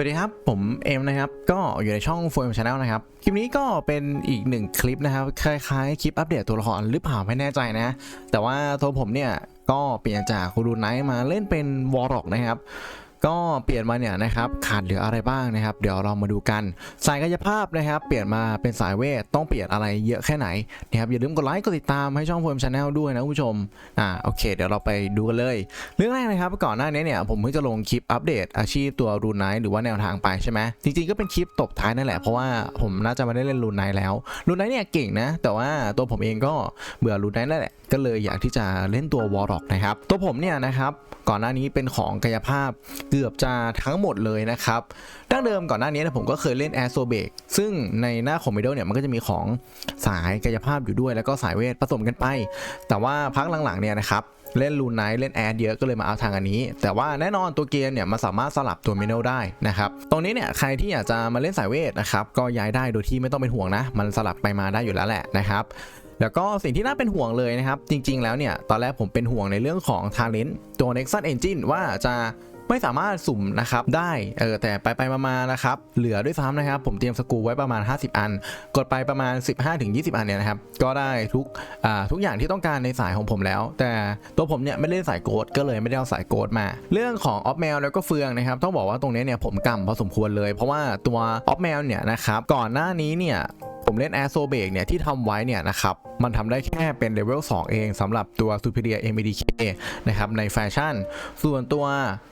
สวัสดีครับ ผมเอ็มนะครับ ก็อยู่ในช่อง f o r m Channel นะครับ คลิปนี้ก็เป็นอีกหนึ่งคลิปนะครับ คล้ายๆ คลิปอัปเดตตัวละครหรือเปล่าไม่แน่ใจนะ แต่ว่าตัวผมเนี่ย ก็เปลี่ยนจากคูรูไนท์มาเล่นเป็นวอร์ร็อกนะครับ ก็เปลี่ยนมาเนี่ยนะครับขาดเหลืออะไรบ้างนะครับ เดี๋ยวเรามาดูกัน สายกายภาพนะครับ เปลี่ยนมาเป็นสายเวทต้องเปลี่ยนอะไรเยอะแค่ไหนนะครับอย่าลืมกดไลค์กดติดตามให้ช่อง f o r m Channel ด้วยนะคุณผู้ชมอ่าโอเค เดี๋ยวเราไปดูกันเลย เรื่องแรกนะครับก่อนหน้านี้เนี่ยผมเพิ่งจะลงคลิปอัปเดตอาชีพตัวรูนไนท์หรือว่าแนวทางไปใช่ไหมจริงๆก็เป็นคลิปตบท้ายนั่นแหละเพราะว่าผมน่าจะม่ได้เล่นรูนไนท์แล้วรูนไนท์เนี่ยเก่งนะ แต่ว่าตัวผมเองก็เบื่อรูนไนท์นั่นแหละก็เลยอยากที่จะเล่นตัววอร์ร็อกนะครับตัวผมเนี่ยนะครับก่อนหน้านี้เป็นของกายภาพเกือบจะทั้งหมดเลยนะครับดั้งเดิมก่อนหน้านี้นยผมก็เคยเล่นแอร์โซเบกซึ่งในหน้าคอมเมดเนี่ยมันก็จะมีของสายกายภาพอยู่ด้วย แล้วก็สายเวทผสมกันไป แต่ว่าพักหลังๆเนี่ยนะครับเล่นลูนไนท์เล่นแอดเยอะก็เลยมาเอาทางอันนี้ แต่ว่าแน่นอนตัวเกมเนี่ยมันสามารถสลับตัวมินเนลได้นะครับตรงนี้เนี่ยใครที่อยากจะมาเล่นสายเวทนะครับก็ย้ายได้โดยที่ไม่ต้องเป็นห่วงนะ มันสลับไปมาได้อยู่แล้วแหละนะครับแล้วก็สิ่งที่น่าเป็นห่วงเลยนะครับ จริง ๆ แล้วเนี่ย ตอนแรกผมเป็นห่วงในเรื่องของ Talent ตัว Nexus Engine ว่าจะ ไม่สามารถสุ่มนะครับได้เออแต่ไปไปมาๆนะครับเหลือด้วยซ้ำนะครับ ผมเตรียมสกูไว้ประมาณ 50 อัน กดไปประมาณ 15-20 อันเนี่ยนะครับก็ได้ทุกอ่าทุกอย่างที่ต้องการในสายของผมแล้ว แต่ตัวผมเนี่ยไม่ได้เล่นสายโกดก็เลยไม่ได้เอาสายโกดมา เรื่องของออฟแมวแล้วก็เฟืองนะครับต้องบอกว่าตรงนี้เนี่ยผมกำพอสมควรเลย เพราะว่าตัวออฟแมวเนี่ยนะครับก่อนหน้านี้เนี่ย ผมเล่น a อ r โซเบกเนี่ยที่ทำไว้เนี่ยนะครับมันทำได้แค่เป็นเลเวล2เองสำหรับตัว Superior MDK นะครับในแฟชั่น ส่วนตัว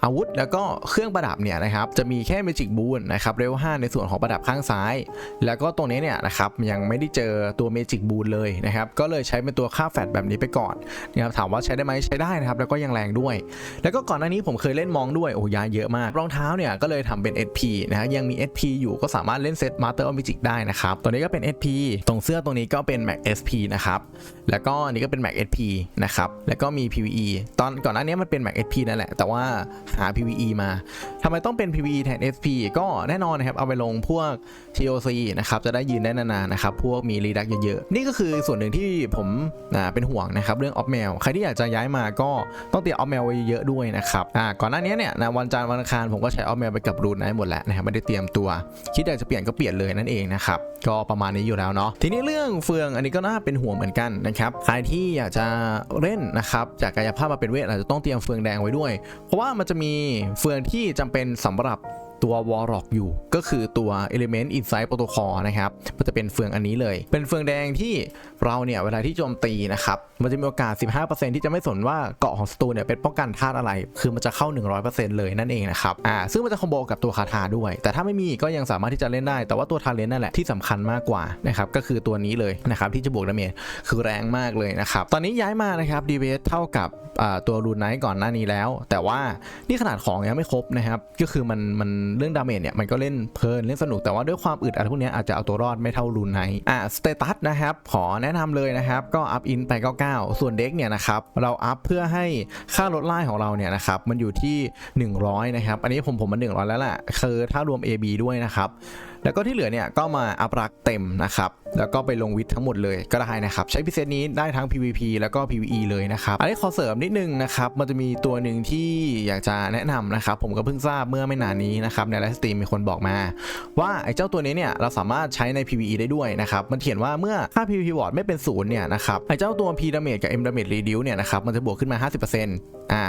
อาวุธแล้วก็เครื่องประดับเนี่ยนะครับจะมีแค่ Magic Boon นะครับเลเวล5ในส่วนของประดับข้างซ้าย แล้วก็ตรงนี้เนี่ยนะครับยังไม่ได้เจอตัว Magic Boon เลยนะครับก็เลยใช้เป็นตัวค่าแฟดแบบนี้ไปก่อนนะครับถามว่าใช้ได้ไหมใช้ได้นะครับแล้วก็ยังแรงด้วย แล้วก็ก่อนหน้านี้ผมเคยเล่นมองด้วยโอ้ยาเยอะมากรองเท้าเนี่ยก็เลยทำเป็น SP นะฮะยังมี SP อยู่ก็สามารถเล่นเซต Master of Magic ได้นะครับตัวนี้ก็เป็น SP ตรงเสื้อตรงนี้ก็เป็น Mac SP นะครับ แล้วก็อันนี้ก็เป็น Mac SP นะครับ แล้วก็มี PVE ตอนก่อนหน้านี้มันเป็น Mac SP นั่นแหละ แต่ว่าหา PVE มาทำไมต้องเป็น PVE แทน SP ก็แน่นอนนะครับ เอาไปลงพวก TOC นะครับ จะได้ยืนได้นานๆนะครับ พวกมีรีดักเยอะๆ นี่ก็คือส่วนหนึ่งที่ผมอ่าเป็นห่วงนะครับ เรื่องออฟแมวใครที่อยากจะย้ายมาก็ต้องเตรียมออฟแมวไว้เยอะด้วยนะครับอ่าก่อนหน้านี้เนี่ยนะวันจันทร์วันอังคารผมก็ใช้ออฟแมวไปกับรูนไนท์หมดแล้วนะครับไม่ได้เตรียมตัว คิดอยากจะเปลี่ยนก็เปลี่ยนเลยนั่นเองนะครับก็ประมาณนี้อยู่แล้วเนาะทีนี้เรื่องเฟืองอันนี้ก็น่าเป็นห่วงเหมือนกันนะครับใครที่อยากจะเล่นนะครับจากกายภาพมาเป็นเวทอาจจะต้องเตรียมเฟืองแดงไว้ด้วย เพราะว่ามันจะมีเฟืองที่จำเป็นสำหรับ ตัววอลล็อกอยู่ ก็คือตัว Element Insight Protocol นะครับมันจะเป็นเฟืองอันนี้เลย เป็นเฟืองแดงที่เราเนี่ยเวลาที่โจมตีนะครับมันจะมีโอกาส 15%ที่จะไม่สนว่าเกาะของศัตรูเนี่ยเป็นป้องกันธาตุอะไร คือมันจะเข้า 100%เลยนั่นเองนะครับอ่าซึ่งมันจะคอมโบกับตัวคาถาด้วย แต่ถ้าไม่มีก็ยังสามารถที่จะเล่นได้ แต่ว่าตัวทาเลนนั่นแหละที่สำคัญมากกว่านะครับก็คือตัวนี้เลยนะครับที่จะบวกดาเมจคือแรงมากเลยนะครับตอนนี้ย้ายมานะครับดีเวสเท่ากับอ่าตัวรูนไนท์ก่อนหน้านี้แล้ว แต่ว่านี่ขนาดของยังไม่ครบนะครับก็คือมันมันเรื่องดาเมจเนี่ยมันก็เล่นเพลินเล่นสนุกแต่ว่าด้วยความอึดอะไรพวกเนี้ยอาจจะเอาตัวรอดไม่เท่ารูนไนอ่าสเตตัสนะครับขอแนะนำเลยนะครับก็อัพอินไป99 ส่วนเด็กเนี่ยนะครับเราอัพเพื่อให้ค่าลดไล่ของเราเนี่ยนะครับมันอยู่ที่ 100 นะครับ อันนี้ผมผมมัน100 แล้วแหละคือถ้ารวม AB ด้วยนะครับ แล้วก็ที่เหลือเนี่ยก็มาอัพรักเต็มนะครับ แล้วก็ไปลงวิทย์ทั้งหมดเลยก็ได้นะครับ ใช้พิเศษนี้ได้ทั้ง PVP แล้วก็ PVE เลยนะครับอันนี้ขอเสริมนิดนึงนะครับ มันจะมีตัวหนึ่งที่อยากจะแนะนำนะครับ ผมก็เพิ่งทราบเมื่อไม่นานนี้นะครับในไลฟ์สตรีมมีคนบอกมา ว่าไอ้เจ้าตัวนี้เนี่ยเราสามารถใช้ใน PVE ได้ด้วยนะครับ มันเขียนว่าเมื่อค่า PVP ward ไม่เป็นศูนย์เนี่ยนะครับไอ้เจ้าตัว P damage กับ M damage reduce เนี่ยนะครับมันจะบวกขึ้นมา 50%อ่า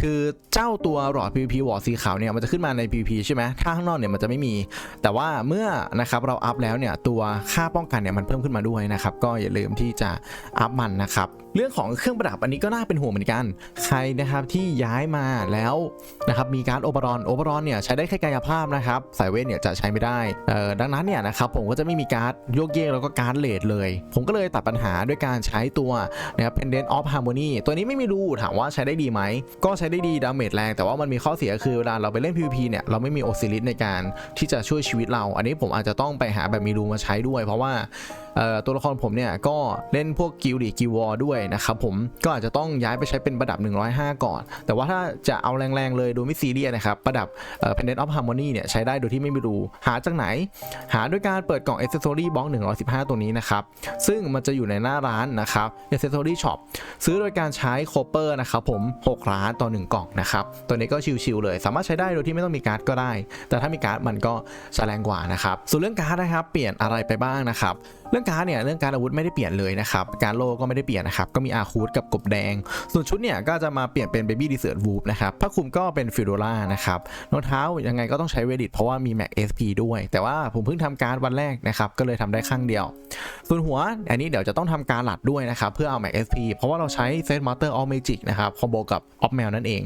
คือเจ้าตัวหลอด PVP ward สีขาวเนี่ยมันจะขึ้นมาใน PVP ใช่ไหมถ้าข้างนอกเนี่ยมันจะไม่มี แต่ว่าเมื่อนะครับเราอัพแล้วเนี่ยตัวค่าป้องกันเนี่ยมันเพิ่มขึ้นมาด้วยนะครับก็อย่าลืมที่จะอัพมันนะครับเรื่องของเครื่องประดับอันนี้ก็น่าเป็นห่วงเหมือนกัน ใครนะครับที่ย้ายมาแล้วนะครับมีการโอเปอรอนโอเปอรอนเนี่ยใช้ได้แค่กายภาพนะครับสายเวทเนี่ยจะใช้ไม่ได้เอ่อดังนั้นเนี่ยนะครับผมก็จะไม่มีการ์ดโยกเยกแล้วก็การ์ดเลดเลย ผมก็เลยตัดปัญหาด้วยการใช้ตัวนะครับ Pendant of Harmony ตัวนี้ไม่มีรูถามว่าใช้ได้ดีไหม ก็ใช้ได้ดีดาเมจแรงแต่ว่ามันมีข้อเสียคือเวลาเราไปเล่น PVP เนี่ยเราไม่มีโอซิลิสในการที่จะช่วยชีวิตเราอันนี้ผมอาจจะต้องไปหาแบบมีรูมาใช้ด้วย เพราะว่าตัวละครผมเนี่ยก็เล่นพวกกิลดีกิวอด้วยนะครับผมก็อาจจะต้องย้ายไปใช้เป็นประดับ 105 ก่อน แต่ว่าถ้าจะเอาแรงๆเลยโดยไม่ซีเรียสนะครับ ประดับเอ่อ Pendant of Harmony เนี่ยใช้ได้โดยที่ไม่ไปดูหาจากไหน หาด้วยการเปิดกล่อง Accessory Box 115 ตัวนี้นะครับ ซึ่งมันจะอยู่ในหน้าร้านนะครับ Accessory Shop ซื้อโดยการใช้โคเปอร์นะครับผม 6 ล้านต่อ 1 กล่องนะครับ ตัวนี้ก็ชิลๆเลย สามารถใช้ได้โดยที่ไม่ต้องมีการ์ดก็ได้ แต่ถ้ามีการ์ดมันก็จะแรงกว่านะครับ ส่วนเรื่องการ์ดนะครับ เปลี่ยนอะไรไปบ้างนะครับ เรื่องการเนี่ยเรื่องการอาวุธไม่ได้เปลี่ยนเลยนะครับการโลก็ไม่ได้เปลี่ยนนะครับก็มีอาคูดกับกบแดง ส่วนชุดเนี่ยก็จะมาเปลี่ยนเป็น Baby Desert Wolf นะครับผ้าคลุมก็เป็นฟิโดล่านะครับรองเท้ายังไงก็ต้องใช้เวดิตเพราะว่ามี Mac SP ด้วย แต่ว่าผมเพิ่งทำการวันแรกนะครับก็เลยทำได้ข้างเดียว ส่วนหัวอันนี้เดี๋ยวจะต้องทำการหลัดด้วยนะครับเพื่อเอา Mac SP เพราะว่าเราใช้ Set Master of Magic นะครับคอมโบกับ Op Mail นั่นเอง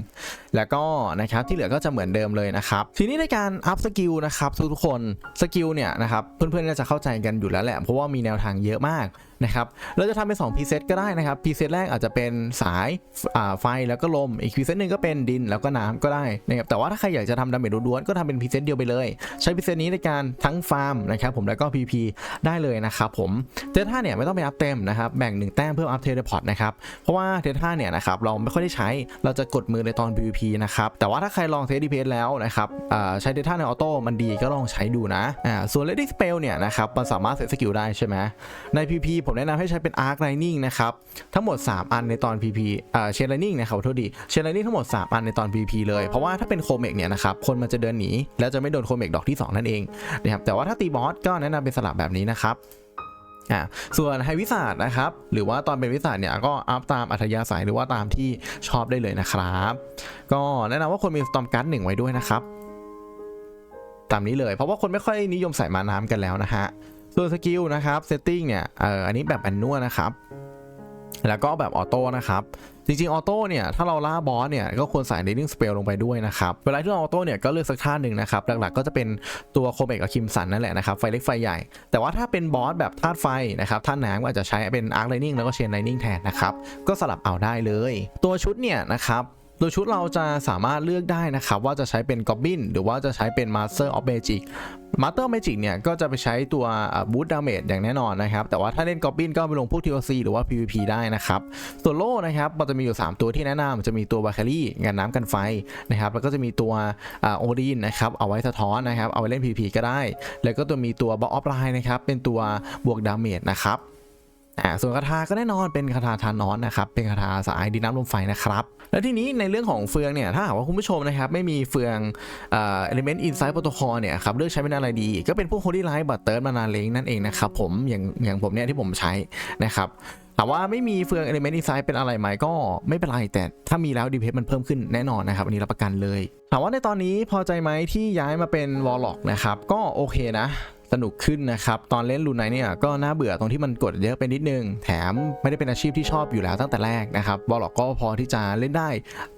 แล้วก็นะครับที่เหลือก็จะเหมือนเดิมเลยนะครับทีนี้ในการอัพสกิลนะครับทุกๆคนสกิลเนี่ยนะครับเพื่อนๆน่าจะเข้าใจกันอยู่แล้วแหละเพราะว่ามีแนวทางเยอะมากนะครับเราจะทำเป็น2พรีเซตก็ได้นะครับพรีเซตแรกอาจจะเป็นสายไฟแล้วก็ลม อีกพรีเซตหนึ่งก็เป็นดินแล้วก็น้ำก็ได้นะครับแต่ว่าถ้าใครอยากจะทำดาเมจล้วนๆก็ทำเป็นพรีเซตเดียวไปเลย ใช้พรีเซตนี้ในการทั้งฟาร์มนะครับผมแล้วก็ PP ได้เลยนะครับผมเทท่าเนี่ยไม่ต้องไปอัพเต็มนะครับแบ่งหนึ่งแต้มเพื่ออัพเทเลพอร์ตนะครับเพราะว่าเทท่าเนี่ยนะครับเราไม่ค่อยได้ใช้เราจะกดมือในตอน PVP นะครับแต่ว่าถ้าใครลองเทสดีเพแล้วนะครับใช้เทท่าในออโต้มันดีก็ลองใช้ดูนะอ่าส่วน Lady Spell เนี่ยนะครับมันสามารถเซตสกิลได้ใช่ไหมใน PP ผมแนะนำให้ใช้เป็น Arc Lightning นะครับ ทั้งหมด 3 อันในตอน PVP อ่าเชน Lightning นะครับโทษดีเชน Lightning ทั้งหมด 3 อันในตอน PP เลย เพราะว่าถ้าเป็นโคเมกเนี่ยนะครับ คนมันจะเดินหนี แล้วจะไม่โดนโคเมกดอกที่ 2 นั่นเองนะครับ แต่ว่าถ้าตีบอสก็แนะนำเป็นสลับแบบนี้นะครับอ่าส่วนไฮวิสาดนะครับ หรือว่าตอนเป็นวิสาดเนี่ยก็อัพตามอัธยาศัยหรือว่าตามที่ชอบได้เลยนะครับ ก็แนะนำว่าคนมีสตอมการ์ดหนึ่งไว้ด้วยนะครับ ตามนี้เลย เพราะว่าคนไม่ค่อยนิยมใส่มาน้ำกันแล้วนะฮะ ส่วนสกิลนะครับเซตติ้งเนี่ยเอออันนี้แบบแอนนวนะครับ แล้วก็แบบออโต้นะครับ จริงๆออโต้เนี่ยถ้าเราล่าบอสเนี่ยก็ควรใส่ Reading Spell ลงไปด้วยนะครับ เวลาที่เราออโต้เนี่ยก็เลือกสักท่าหนึ่งนะครับ หลักๆก็จะเป็นตัวโคเมกกับคิมสันนั่นแหละนะครับไฟเล็กไฟใหญ่ แต่ว่าถ้าเป็นบอสแบบธาตุไฟนะครับธาตุน้ำก็อาจจะใช้เป็น Arc Lightning แล้วก็ Chain Lightning แทนนะครับก็สลับเอาได้เลย ตัวชุดเนี่ยนะครับ ตัวชุดเราจะสามารถเลือกได้นะครับ ว่าจะใช้เป็น Goblin หรือว่าจะใช้เป็น Master of Magic Master of Magic เนี่ย ก็จะไปใช้ตัวบูทดาเมจอย่างแน่นอนนะครับ แต่ว่าถ้าเล่น Goblin ก็ไปลงพวก TOC หรือว่า PVP ได้นะครับส่วนโล่นะครับมันจะมีอยู่ 3 ตัวที่แนะนำจะมีตัวบาคารี่กันน้ำกันไฟนะครับแล้วก็จะมีตัวโอดีนนะครับเอาไว้สะท้อนนะครับเอาไว้เล่น PVP ก็ได้ แล้วก็ตัวมีตัวบออฟไลน์นะครับเป็นตัวบวกดาเมจนะครับ อ่าส่วนคาถาก็แน่นอนเป็นคาถาทานอนนะครับเป็นคาถาสายดินน้ำลมไฟนะครับแล้วทีนี้ในเรื่องของเฟืองเนี่ยถ้าหากว่าคุณผู้ชมนะครับไม่มีเฟืองเอ่อ element inside protocol เนี่ยครับเลือกใช้เป็นอะไรดี ก็เป็นพวก holy light butter มานาเลงนั่นเองนะครับผมอย่างอย่างผมเนี่ยที่ผมใช้นะครับถามว่าไม่มีเฟือง element inside เป็นอะไรไหมก็ไม่เป็นไร แต่ถ้ามีแล้วดีเพมันเพิ่มขึ้นแน่นอนนะครับ อันนี้รับประกันเลย ถามว่าในตอนนี้พอใจไหมที่ย้ายมาเป็น warlock นะครับ ก็โอเคนะ สนุกขึ้นนะครับ ตอนเล่นลูนไนเนี่ยก็น่าเบื่อตรงที่มันกดเยอะไปนิดนึง แถมไม่ได้เป็นอาชีพที่ชอบอยู่แล้วตั้งแต่แรกนะครับบอลล็อกก็พอที่จะเล่นได้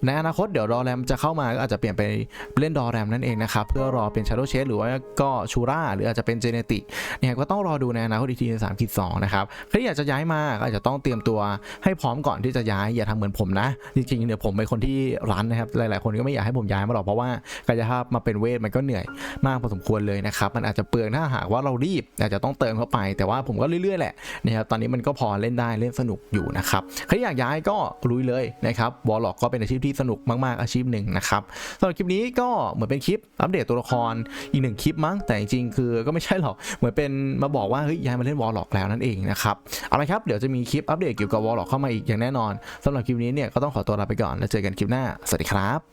ในอนาคตเดี๋ยวรอแรมจะเข้ามาก็อาจจะเปลี่ยนไปเล่นดอแรมนั่นเองนะครับ เพื่อรอเป็น Shadow Chase หรือว่าก็ชูราหรืออาจจะเป็นเจเนติกเนี่ยก็ต้องรอดูในอนาคตอีกทีในสามขีดสองนะครับใครที่อยากจะย้ายมาก็อาจจะต้องเตรียมตัวให้พร้อมก่อนที่จะย้ายอย่าทำเหมือนผมนะ จริงๆเดี๋ยวผมเป็นคนที่รันนะครับหลายๆ คนก็ไม่อยากให้ผมย้ายมาหรอกเพราะว่ากายภาพมาเป็นเวทมันก็เหนื่อยมากพอสมควรเลยนะครับมันอาจจะเปลืองถ้าหากว่าเรารีบอาจจะต้องเติมเข้าไป แต่ว่าผมก็เรื่อยๆแหละนะครับตอนนี้มันก็พอเล่นได้เล่นสนุกอยู่นะครับใครอยากย้ายก็ลุยเลยนะครับวอลล็อกก็เป็นอาชีพที่สนุกมากๆอาชีพหนึ่งนะครับสำหรับคลิปนี้ก็เหมือนเป็นคลิปอัปเดตตัวละครอีกหนึ่งคลิปมั้งแต่จริงๆคือก็ไม่ใช่หรอกเหมือนเป็นมาบอกว่าเฮ้ยย้ายมาเล่นวอลล็อกแล้วนั่นเองนะครับเอาละครับเดี๋ยวจะมีคลิปอัปเดตเกี่ยวกับวอลล็อกเข้ามาอีกอย่างแน่นอนสำหรับคลิปนี้เนี่ยก็ต้องขอตัวลาไปก่อนแล้วเจอกันคลิปหน้าสวัสดีครับ